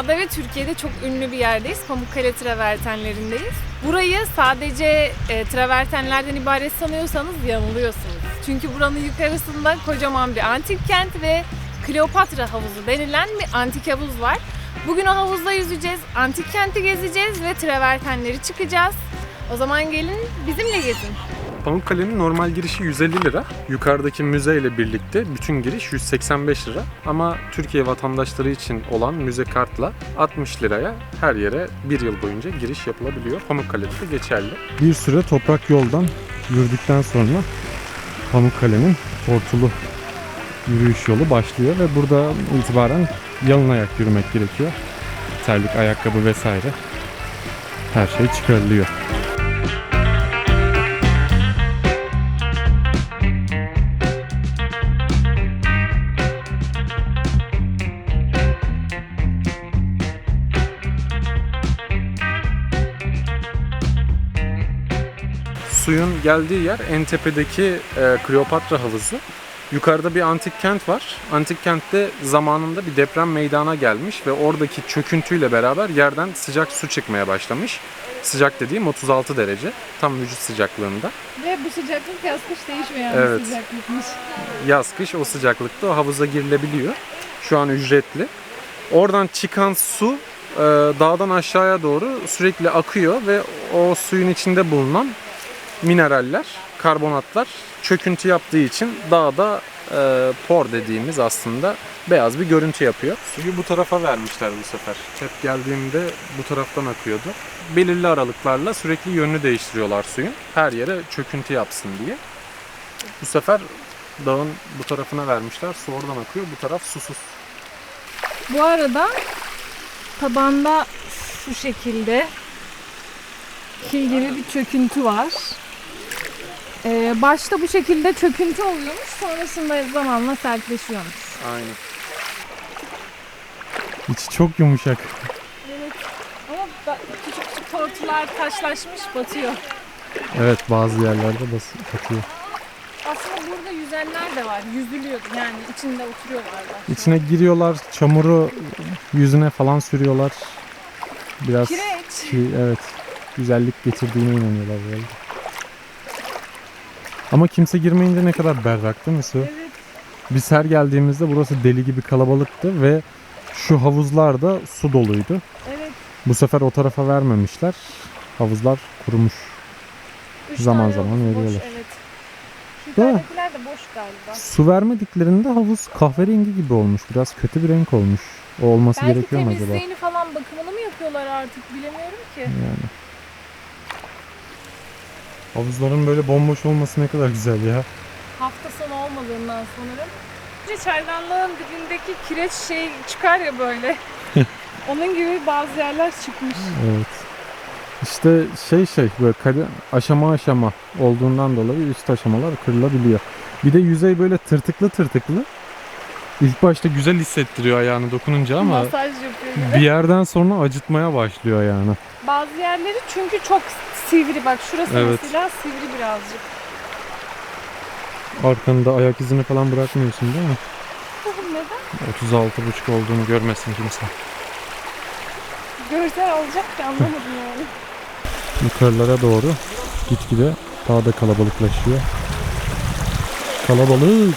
dünyada ve Türkiye'de çok ünlü bir yerdeyiz. Pamukkale travertenlerindeyiz. Burayı sadece e, travertenlerden ibaret sanıyorsanız yanılıyorsunuz. Çünkü buranın yukarısında kocaman bir antik kent ve Kleopatra havuzu denilen bir antik havuz var. Bugün o havuzda yüzeceğiz, antik kenti gezeceğiz ve travertenleri çıkacağız. O zaman gelin bizimle gezin. Pamukkale'nin normal girişi 150 lira. Yukarıdaki müze ile birlikte bütün giriş 185 lira. Ama Türkiye vatandaşları için olan müze kartla 60 liraya her yere bir yıl boyunca giriş yapılabiliyor. Pamukkale'de de geçerli. Bir süre toprak yoldan yürüdükten sonra Pamukkale'nin hortulu yürüyüş yolu başlıyor ve burada itibaren yalın ayak yürümek gerekiyor. Terlik, ayakkabı vesaire her şey çıkarılıyor. Suyun geldiği yer en tepedeki e, Kleopatra havuzu. Yukarıda bir antik kent var. Antik kentte zamanında bir deprem meydana gelmiş ve oradaki çöküntüyle beraber yerden sıcak su çıkmaya başlamış. Sıcak dediğim 36 derece. Tam vücut sıcaklığında. Ve bu sıcaklık yaz kış değişmeyen Evet. bir sıcaklıkmış. Yaz kış o sıcaklıkta o havuza girilebiliyor. Şu an ücretli. Oradan çıkan su e, dağdan aşağıya doğru sürekli akıyor ve o suyun içinde bulunan mineraller, karbonatlar çöküntü yaptığı için dağda e, por dediğimiz aslında beyaz bir görüntü yapıyor. Suyu bu tarafa vermişler bu sefer. Hep geldiğimde bu taraftan akıyordu. Belirli aralıklarla sürekli yönünü değiştiriyorlar suyun. Her yere çöküntü yapsın diye. Bu sefer dağın bu tarafına vermişler. Su oradan akıyor. Bu taraf susuz. Bu arada tabanda şu şekilde kil gibi bir çöküntü var. Ee, başta bu şekilde çöküntü oluyormuş, sonrasında zamanla sertleşiyormuş. Aynen. İçi çok yumuşak. Evet. Ama ba- küçük küçük tortular taşlaşmış, batıyor. Evet bazı yerlerde bas atıyor. Aslında burada yüzenler de var. Yüzülüyor yani içinde oturuyorlar da. İçine giriyorlar, çamuru yüzüne falan sürüyorlar. Biraz Kireç. ki evet güzellik getirdiğine inanıyorlar böyle. Ama kimse girmeyince ne kadar berrak değil mi su? Evet. Biz her geldiğimizde burası deli gibi kalabalıktı ve şu havuzlar da su doluydu. Evet. Bu sefer o tarafa vermemişler. Havuzlar kurumuş. Üç Zaman zaman havuz boş, veriyorlar. Evet. Yukarıdakiler de boş galiba. Su vermediklerinde havuz kahverengi gibi olmuş. Biraz kötü bir renk olmuş. O olması Belki gerekiyor mu acaba? temizliğini falan bakımını mı yapıyorlar artık bilemiyorum ki. Yani. Havuzların böyle bomboş olması ne kadar güzel ya. Hafta sonu olmadığından sanırım. Çaydanlığın dibindeki kireç şey çıkar ya böyle. Onun gibi bazı yerler çıkmış. Evet. İşte şey şey böyle kare, aşama aşama olduğundan dolayı üst aşamalar kırılabiliyor. Bir de yüzey böyle tırtıklı tırtıklı. İlk başta güzel hissettiriyor ayağını dokununca ama Masaj yapıyor gibi. bir yerden sonra acıtmaya başlıyor yani. Bazı yerleri çünkü çok sivri. Bak şurası Evet. mesela sivri birazcık. Arkanda ayak izini falan bırakmıyorsun değil mi? Neden? 36,5 olduğunu görmesin kimse. Görsel olacak ki anlamadım yani. Yukarılara doğru gitgide daha da kalabalıklaşıyor. Kalabalık.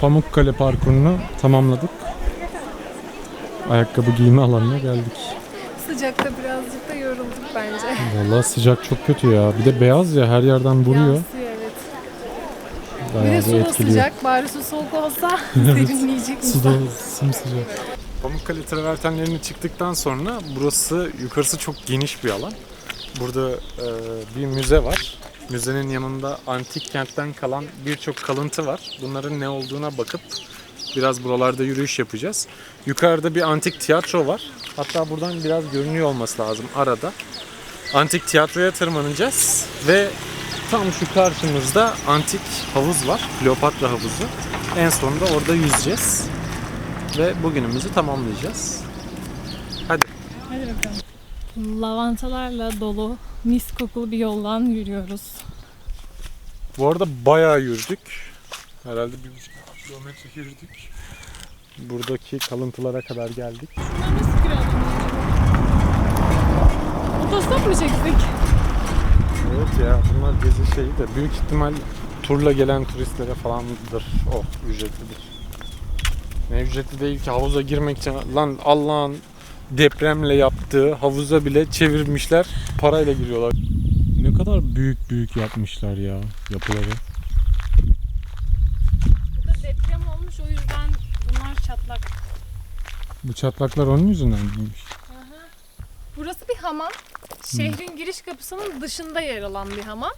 Pamukkale parkurunu tamamladık. Ayakkabı giyme alanına geldik. Sıcakta birazcık da yorulduk bence. Vallahi sıcak çok kötü ya. Bir de beyaz ya her yerden vuruyor. Yansıyor evet. Bir Bayağı de su da etkiliyor. sıcak. Bari su soğuk olsa serinleyecek Su da sımsıcak. Pamukkale travertenlerini çıktıktan sonra burası yukarısı çok geniş bir alan. Burada e, bir müze var. Müzenin yanında antik kentten kalan birçok kalıntı var. Bunların ne olduğuna bakıp Biraz buralarda yürüyüş yapacağız. Yukarıda bir antik tiyatro var. Hatta buradan biraz görünüyor olması lazım arada. Antik tiyatroya tırmanacağız ve tam şu karşımızda antik havuz var. Kleopatra havuzu. En sonunda orada yüzeceğiz. Ve bugünümüzü tamamlayacağız. Hadi. Hadi bakalım. Lavantalarla dolu, mis kokulu bir yoldan yürüyoruz. Bu arada bayağı yürüdük. Herhalde bir buçuk kilometre yürüdük. Buradaki kalıntılara kadar geldik. Bunlar nasıl acaba? Otostop mu çeksek? Evet ya bunlar gezi şeyi de büyük ihtimal turla gelen turistlere falandır o ücretlidir. Ne ücretli değil ki havuza girmek için lan Allah'ın depremle yaptığı havuza bile çevirmişler parayla giriyorlar. Ne kadar büyük büyük yapmışlar ya yapıları. Burada deprem olmuş o yüzden bunlar çatlak. Bu çatlaklar onun yüzünden miymiş? Burası bir hamam. Şehrin giriş kapısının dışında yer alan bir hamam.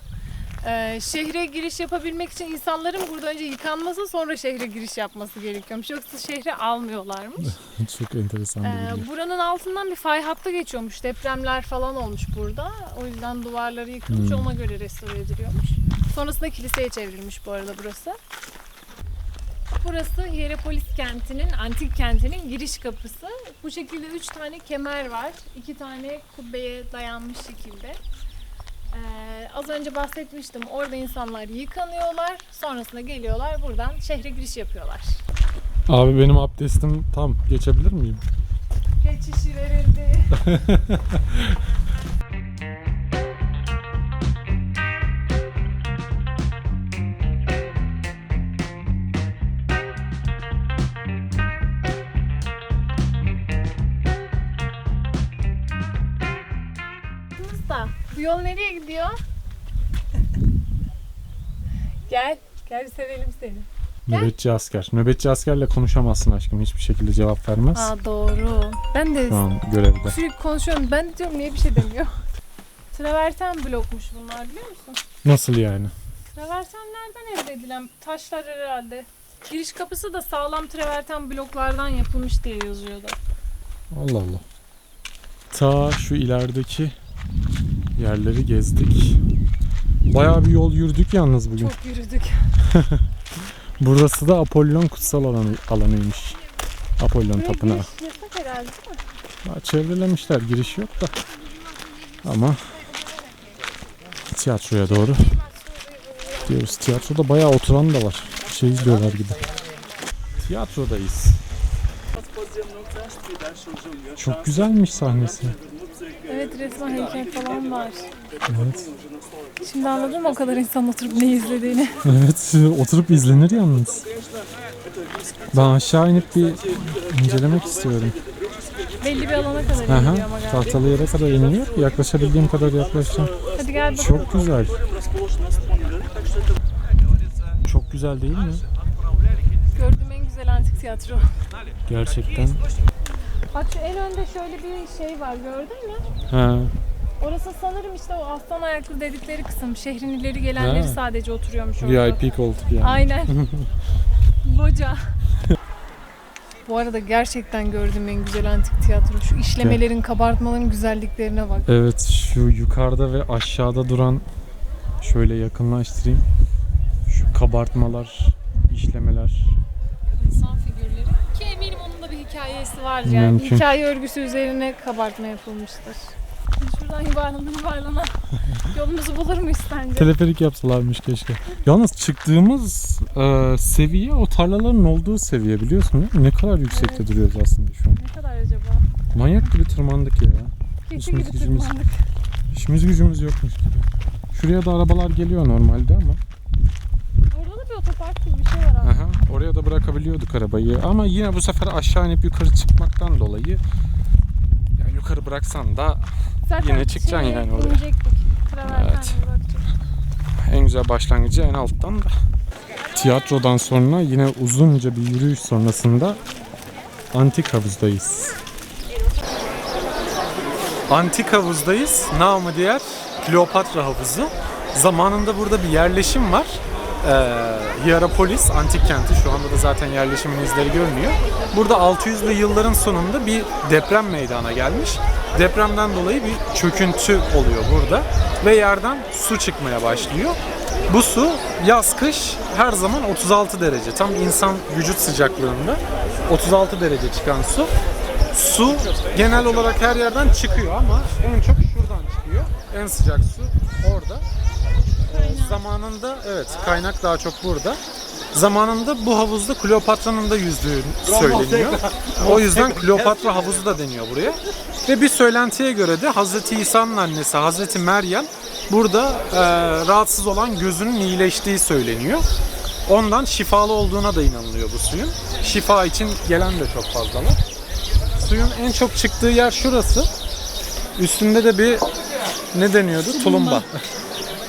Ee, şehre giriş yapabilmek için insanların burada önce yıkanması sonra şehre giriş yapması gerekiyormuş. Yoksa şehre almıyorlarmış. Çok enteresan Ee, buranın altından bir fay hattı geçiyormuş. Depremler falan olmuş burada. O yüzden duvarları yıkılmış. Hmm. Ona göre restore ediliyormuş. Sonrasında kiliseye çevrilmiş bu arada burası. Burası Hierapolis kentinin, antik kentinin giriş kapısı. Bu şekilde üç tane kemer var. iki tane kubbeye dayanmış şekilde. Ee, az önce bahsetmiştim. Orada insanlar yıkanıyorlar. Sonrasında geliyorlar buradan şehre giriş yapıyorlar. Abi benim abdestim tam geçebilir miyim? Geçişi verildi. yol nereye gidiyor? gel, gel bir sevelim seni. Gel. Nöbetçi asker. Nöbetçi askerle konuşamazsın aşkım. Hiçbir şekilde cevap vermez. Aa doğru. Ben de Şu an görevde. sürekli konuşuyorum. Ben de diyorum niye bir şey demiyor. Traverten blokmuş bunlar biliyor musun? Nasıl yani? Travertenlerden elde edilen taşlar herhalde. Giriş kapısı da sağlam traverten bloklardan yapılmış diye yazıyordu. Allah Allah. Ta şu ilerideki yerleri gezdik. Bayağı bir yol yürüdük yalnız bugün. Çok yürüdük. Burası da Apollon kutsal alanı, alanıymış. Apollon tapınağı. Ha, Çevrelemişler giriş yok da. Ama tiyatroya doğru gidiyoruz. Tiyatroda bayağı oturan da var. Şey izliyorlar gibi. Tiyatrodayız. Çok güzelmiş sahnesi. Evet resmen heykel falan var. Evet. Şimdi anladın mı o kadar insan oturup ne izlediğini? Evet, oturup izlenir yalnız. Ben aşağı inip bir incelemek istiyorum. Belli bir alana kadar Aha, ama galiba. tahtalı yere kadar iniyor. Yaklaşabildiğim kadar yaklaşacağım. Hadi gel bakalım. Çok güzel. Çok güzel değil mi? Gördüğüm en güzel antik tiyatro. Gerçekten. Bak şu en önde şöyle bir şey var gördün mü? Ha, Orası sanırım işte o aslan ayaklı dedikleri kısım. Şehrin ileri gelenleri Ha. sadece oturuyormuş orada. VIP koltuk yani. Aynen. Loca. Bu arada gerçekten gördüğüm en güzel antik tiyatro. Şu işlemelerin, kabartmaların güzelliklerine bak. Evet, şu yukarıda ve aşağıda duran şöyle yakınlaştırayım. Şu kabartmalar, işlemeler. İnsan figürleri. Ki eminim onun da bir hikayesi var yani. Mümkün. Hikaye örgüsü üzerine kabartma yapılmıştır. Şuradan yuvarlana yuvarlana yolumuzu bulur muyuz sence? Teleferik yapsalarmış keşke. Yalnız çıktığımız e, seviye o tarlaların olduğu seviye biliyorsun değil mi? Ne kadar yüksekte Evet. duruyoruz aslında şu an. Ne kadar acaba? Manyak gibi tırmandık ya. Keçi İşimiz gibi gücümüz. tırmandık. İşimiz gücümüz yokmuş gibi. Şuraya da arabalar geliyor normalde ama. Orada da bir otopark gibi bir şey var abi. Oraya da bırakabiliyorduk arabayı. Ama yine bu sefer aşağı inip yukarı çıkmaktan dolayı ya yukarı bıraksan da Zaten Yine çıkacaksın şeye yani oraya. inecektik. Evet. en güzel başlangıcı en alttan da. Tiyatrodan sonra yine uzunca bir yürüyüş sonrasında antik havuzdayız. Antik havuzdayız. Namı diğer Kleopatra havuzu. Zamanında burada bir yerleşim var. E, Hierapolis antik kenti. Şu anda da zaten yerleşimin izleri görünüyor. Burada 600'lü yılların sonunda bir deprem meydana gelmiş. Depremden dolayı bir çöküntü oluyor burada ve yerden su çıkmaya başlıyor. Bu su yaz kış her zaman 36 derece. Tam insan vücut sıcaklığında 36 derece çıkan su. Su genel olarak her yerden çıkıyor ama en çok şuradan çıkıyor. En sıcak su orada. Zamanında evet kaynak daha çok burada. Zamanında bu havuzda Kleopatra'nın da yüzdüğü söyleniyor. O yüzden Kleopatra havuzu da deniyor buraya. Ve bir söylentiye göre de Hazreti İsa'nın annesi Hazreti Meryem burada e, rahatsız olan gözünün iyileştiği söyleniyor. Ondan şifalı olduğuna da inanılıyor bu suyun. Şifa için gelen de çok fazla var. Suyun en çok çıktığı yer şurası. Üstünde de bir ne deniyordu? Tulumba.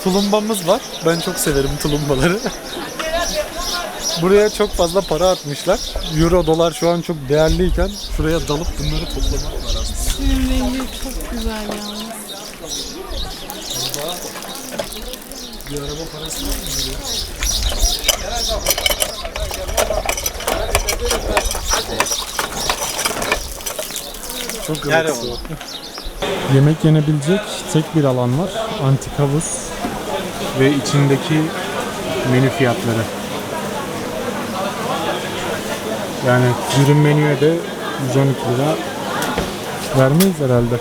Tulumbamız var. Ben çok severim tulumbaları. Buraya çok fazla para atmışlar. Euro, dolar şu an çok değerliyken şuraya dalıp bunları toplamak var aslında. Suyun rengi çok güzel yalnız. Bir araba parası var mı? Çok Yer. Yemek yenebilecek tek bir alan var. Antik havuz ve içindeki menü fiyatları. Yani dürüm menüye de 112 lira vermeyiz herhalde.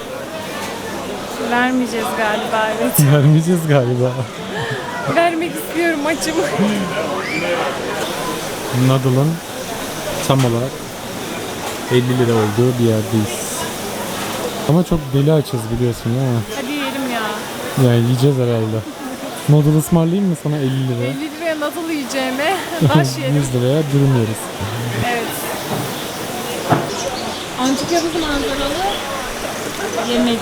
Vermeyeceğiz galiba evet. Vermeyeceğiz galiba. Vermek istiyorum açım. Noodle'ın tam olarak 50 lira olduğu bir yerdeyiz. Ama çok deli açız biliyorsun değil mi? Hadi yiyelim ya. Yani yiyeceğiz herhalde. Noodle ısmarlayayım mı sana 50 lira? 50 liraya nasıl yiyeceğime taş yerim. 100 liraya dürüm yeriz. Evet. Antik havuz manzaralı yemek.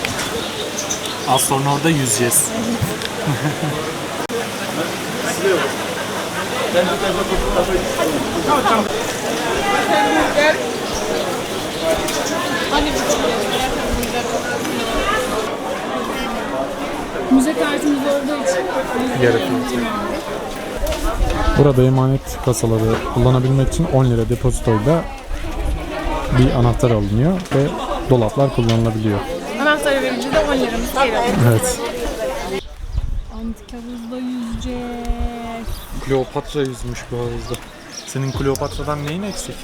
Az sonra orada yüzeceğiz. Müze kartımız olduğu için Gerek yok. Burada emanet kasaları kullanabilmek için 10 lira depozitoyla bir anahtar alınıyor ve dolaplar kullanılabiliyor. anahtarı verince de 10 liramız geri. Evet. Antik havuzda yüzeceğiz. Kleopatra yüzmüş bu havuzda. Senin Kleopatra'dan neyin eksik?